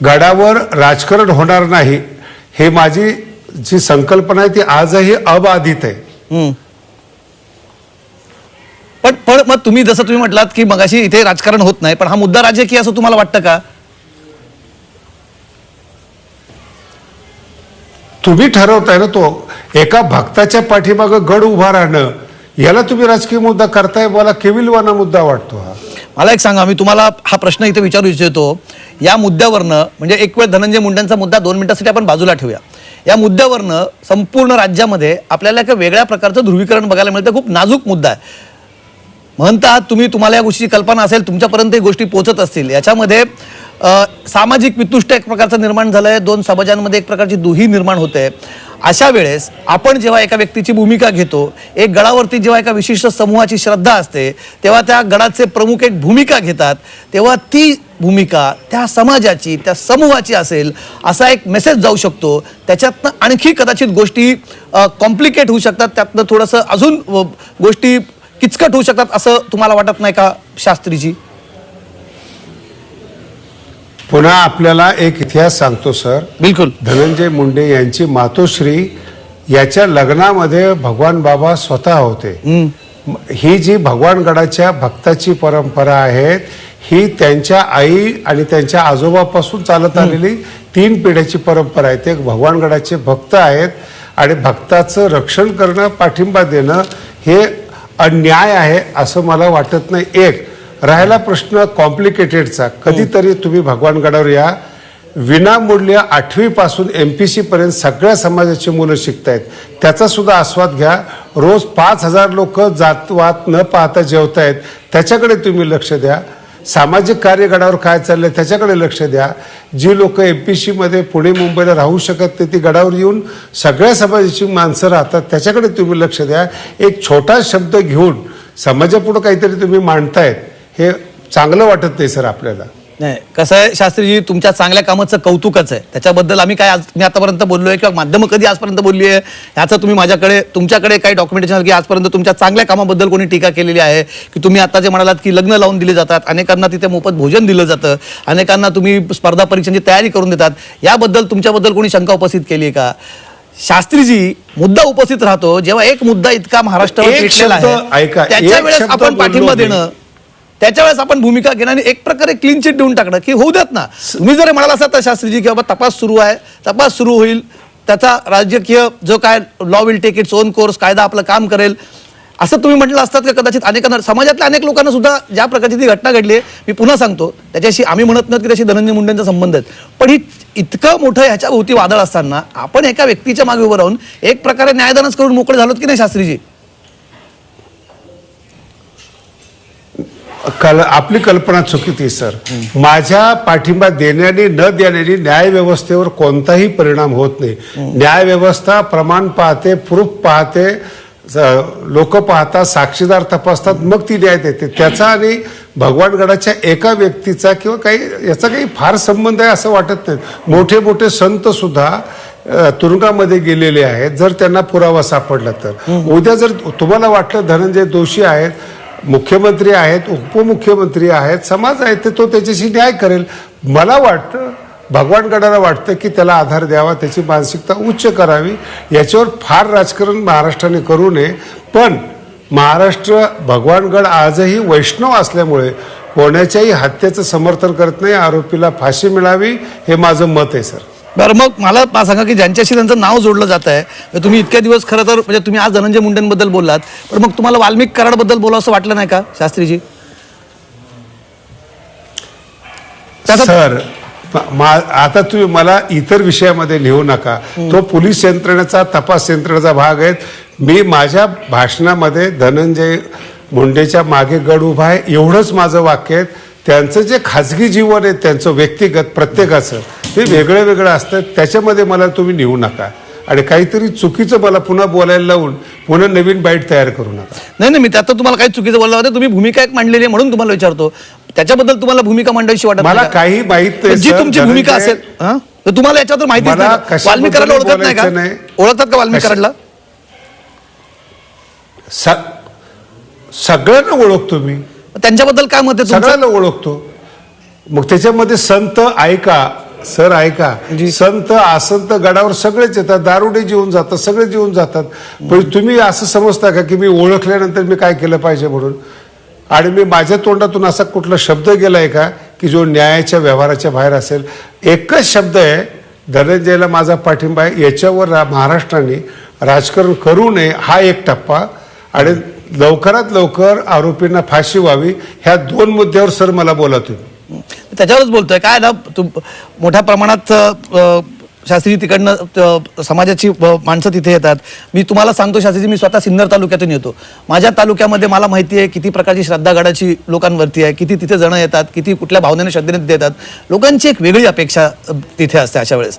गडावर राजकारण होणार नाही हे माझी जी संकल्पना आहे ती आजही अबाधित आहे. पण पण मग तुम्ही जसं तुम्ही म्हटलात की मगाशी इथे राजकारण होत नाही पण हा मुद्दा राजकीय असं तुम्हाला वाटतं का? तुम्ही ठरवताय ना तो एका भक्ताच्या पाठीमागं गड उभा राहणं याला तुम्ही राजकीय मुद्दा करताय मला केविलवाना मुद्दा वाटतो हा. मला एक सांगा मी तुम्हाला हा प्रश्न इथे विचारू इच्छितो. या मुद्द्यावरनं म्हणजे एक वेळ धनंजय मुंडेंचा मुद्दा दोन मिनिटासाठी आपण बाजूला ठेवूया. या मुद्द्यावरनं संपूर्ण राज्यामध्ये आपल्याला एका वेगळ्या प्रकारचं ध्रुवीकरण बघायला मिळतं. खूप नाजूक मुद्दा आहे. म्हणतात तुम्ही तुम्हाला या गोष्टीची कल्पना असेल तुमच्यापर्यंत ही गोष्टी पोहोचत असतील. याच्यामध्ये सामाजिक वितुष्ट एक प्रकारचं निर्माण झालं आहे दोन समाजांमध्ये एक प्रकारची दुही निर्माण होते. अशा वेळेस आपण जेव्हा एका व्यक्तीची भूमिका घेतो एक गडावरती जेव्हा एका विशिष्ट समूहाची श्रद्धा असते तेव्हा त्या गडाचे प्रमुख एक भूमिका घेतात. तेव्हा ती भूमिका त्या समाजाची त्या समूहाची असेल असा एक मेसेज जाऊ शकतो. त्याच्यातनं आणखी कदाचित गोष्टी कॉम्प्लिकेट होऊ शकतात. त्यातनं थोडंसं अजून गोष्टी किचकट होऊ शकतात असं तुम्हाला वाटत नाही का शास्त्रीजी? पुन्हा आपल्याला एक इतिहास सांगतो सर. बिलकुल. धनंजय मुंडे यांची मातोश्री याच्या लग्नामध्ये भगवान बाबा स्वतः होते. ही जी भगवानगडाच्या भक्ताची परंपरा आहे ही त्यांच्या आई आणि त्यांच्या आजोबापासून चालत आलेली तीन पिढ्याची परंपरा आहे ते भगवानगडाचे भक्त आहेत आणि भक्ताचं रक्षण करणं पाठिंबा देणं हे अन्याय आहे असं मला वाटत नाही. एक राहिला प्रश्न कॉम्प्लिकेटेडचा कधीतरी तुम्ही भगवानगडावर या. विनामूल्य आठवीपासून एम पी सी पर्यंत सगळ्या समाजाची मुलं शिकतायत. त्याचा सुद्धा आस्वाद घ्या. रोज पाच हजार लोक जातवात न पाहता जेवतायत. त्याच्याकडे तुम्ही लक्ष द्या. सामाजिक कार्यगडावर काय चाललंय त्याच्याकडे लक्ष द्या. जी लोक एम पी सीमध्ये पुणे मुंबईला राहू शकत नाही ती गडावर येऊन सगळ्या समाजाची माणसं राहतात. त्याच्याकडे तुम्ही लक्ष द्या. एक छोटा शब्द घेऊन समाजापुढं काहीतरी तुम्ही मांडतायत. हे चांगलं वाटत नाही सर आपल्याला. नाही कसं आहे शास्त्रीजी तुमच्या चांगल्या कामाचं कौतुकच आहे. त्याच्याबद्दल आम्ही काय आज मी आतापर्यंत बोललोय किंवा माध्यमं कधी आजपर्यंत बोलली आहे ह्याचं तुम्ही माझ्याकडे तुमच्याकडे काही डॉक्युमेंटेशन की आजपर्यंत तुमच्या चांगल्या कामाबद्दल कोणी टीका केलेली आहे की तुम्ही आता जे म्हणालात की लग्न लावून दिले जातात अनेकांना तिथे मोफत भोजन दिलं जातं अनेकांना तुम्ही स्पर्धा परीक्षांची तयारी करून देतात याबद्दल तुमच्याबद्दल कोणी शंका उपस्थित केली आहे का? शास्त्रीजी मुद्दा उपस्थित राहतो जेव्हा एक मुद्दा इतका महाराष्ट्रावर आहे ऐका, त्याच्या वेळेस आपण बोललो पाठिंबा. देणं त्याच्या वेळेस आपण भूमिका घेणं आणि एक प्रकारे क्लीन चिट देऊन टाकणं की होऊ देत ना. तुम्ही जर म्हणाला असता तर शास्त्रीजी की बाबा तपास सुरू आहे तपास सुरू होईल. त्याचा राजकीय जो काय law will take its own course कायदा आपलं काम करेल. असं तुम्ही म्हटलं असतात का कदाचित अनेकांना समाजातल्या अनेक लोकांना सुद्धा ज्या प्रकारची ती घटना घडली आहे मी पुन्हा सांगतो त्याच्याशी आम्ही म्हणत नाही की त्याशी धनंजय मुंडेंचा संबंध आहेत. पण ही इतकं मोठं ह्याच्या भोवती वादळ असताना आपण एका व्यक्तीच्या मागे उभं राहून एक प्रकारे न्यायदानच करून मोकळे झालोत की नाही शास्त्रीजी? कल आपली कल्पना चुकीची सर. माझ्या पाठिंबा देण्याने न देण्याने न्याय व्यवस्थेवर कोणताही परिणाम होत नाही. न्याय व्यवस्था प्रमाण पाहते प्रूफ पाहते लोक पाहतात साक्षीदार तपासतात मग ती न्याय देते. त्याचा आणि भगवानगडाच्या एका व्यक्तीचा किंवा काही याचा काही फार संबंध आहे असं वाटत नाही. मोठे मोठे संत सुद्धा तुरुंगामध्ये गेलेले आहेत. जर त्यांना पुरावा सापडला तर. उद्या जर तुम्हाला वाटलं धनंजय दोषी आहेत मुख्यमंत्री आहेत उपमुख्यमंत्री आहेत समाज आहे ते तो त्याच्याशी न्याय करेल. मला वाटतं भगवानगडाला वाटतं की त्याला आधार द्यावा त्याची मानसिकता उच्च करावी. याच्यावर फार राजकारण महाराष्ट्राने करू नये. पण महाराष्ट्र भगवानगड आजही वैष्णव असल्यामुळे कोणाच्याही हत्येचं समर्थन करत नाही आरोपीला फाशी मिळावी हे माझं मत आहे सर. बरं मग मला पा- सांगा की ज्यांच्याशी त्यांचं नाव जोडलं जात आहे म्हणजे तुम्ही इतक्या दिवस खरं तर म्हणजे तुम्ही आज धनंजय मुंडेंबद्दल बोललात पण मग तुम्हाला वाल्मिक कराडबद्दल बोलावं असं वाटलं नाही का शास्त्रीजी? सर मा- आता तुम्ही मला इतर विषयामध्ये नेऊ नका. तो पोलीस यंत्रणेचा तपास यंत्रणेचा भाग आहे मी माझ्या भाषणामध्ये धनंजय मुंडेच्या मागे गड उभा आहे एवढंच माझं वाक्य आहे. त्यांचं जे खाजगी जीवन आहे त्यांचं व्यक्तिगत प्रत्येकाचं. ते वेगळं वेगळं असतं त्याच्यामध्ये मला तुम्ही नेऊ नका. आणि काहीतरी चुकीचं मला पुन्हा बोलायला लावून पुन्हा नवीन बाईट तयार करू नका. नाही नाही मी त्यात तर तुम्हाला काही चुकीचं बोलला होतं तुम्ही भूमिका एक मांडलेली आहे म्हणून तुम्हाला विचारतो. त्याच्याबद्दल तुम्हाला भूमिका मांडायची वाटत मला नाही का? काही माहीत नाही, जी सर. तुमची भूमिका धनंजय- असेल हा? तर तुम्हाला याच्यावर माहिती मला ओळखत नाही का? बोलायचं नाही. ओळखतात का वाल्मिक कशा- कराडला स- सगळ्यांना ओळखतो मी. त्यांच्याबद्दल काय मत आहे तुमचं? सगळ्यांना ओळखतो. मग त्याच्यामध्ये संत ऐका सर ऐका. संत असंत गडावर सगळेच येतात दारुडे जेवून जातात सगळे जेवून जातात. पण तुम्ही असं समजता का की मी ओळखल्यानंतर मी काय केलं पाहिजे म्हणून? आणि मी माझ्या तोंडातून असा कुठला शब्द गेलाय का की जो न्यायाच्या व्यवहाराच्या बाहेर असेल? एकच शब्द आहे धनंजयला माझा पाठिंबा आहे याच्यावर महाराष्ट्राने राजकारण करू नये हा एक टप्पा. आणि लवकरात लवकर आरोपींना फाशी व्हावी ह्या दोन मुद्द्यावर सर मला बोला तुम्ही. त्याच्यावरच बोलतोय. काय ना तू मोठ्या प्रमाणात शास्त्री तिकडनं समाजाची माणसं तिथे येतात. मी तुम्हाला सांगतो शास्त्रीजी मी स्वतः सिन्नर तालुक्यातून येतो. माझ्या तालुक्यामध्ये मला माहिती आहे किती प्रकारची श्रद्धा गडाची लोकांवरती आहे किती तिथे जणं येतात किती कुठल्या भावनेने श्रद्धेने येतात. लोकांची एक वेगळी अपेक्षा तिथे असते अशा वेळेस.